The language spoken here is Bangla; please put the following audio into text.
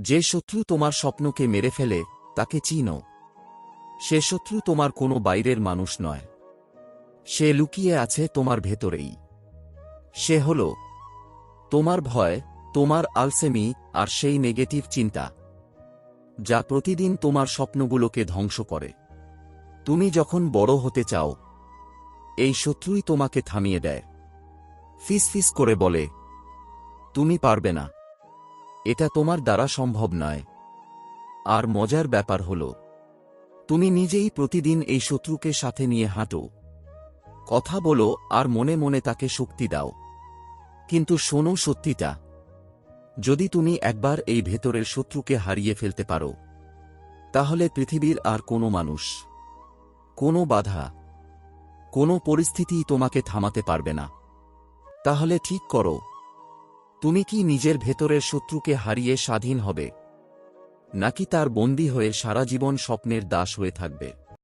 যে শত্রু তোমার স্বপ্নকে মেরে ফেলে, তাকে চিনো। সে শত্রু তোমার কোনো বাইরের মানুষ নয়। সে লুকিয়ে আছে তোমার ভেতরেই। সে হল তোমার ভয়, তোমার আলসেমি আর সেই নেগেটিভ চিন্তা, যা প্রতিদিন তোমার স্বপ্নগুলোকে ধ্বংস করে। তুমি যখন বড় হতে চাও, এই শত্রুই তোমাকে থামিয়ে দেয়। ফিস ফিস করে বলে, তুমি পারবে না। এটা তোমার দ্বারা সম্ভব নয়। আর মজার ব্যাপার হল, তুমি নিজেই প্রতিদিন এই শত্রুকে সাথে নিয়ে হাঁটো। কথা বলো আর মনে মনে তাকে শক্তি দাও। কিন্তু শোনো সত্যিটা, যদি তুমি একবার এই ভেতরের শত্রুকে হারিয়ে ফেলতে পারো, তাহলে পৃথিবীর আর কোনো মানুষ, কোনো বাধা, কোনো পরিস্থিতি তোমাকে থামাতে পারবে না। তাহলে ঠিক করো। তুমি কি নিজের ভেতরের শত্রুকে হারিয়ে স্বাধীন হবে? নাকি তার বন্দী হয়ে সারা জীবন স্বপ্নের দাস হয়ে থাকবে?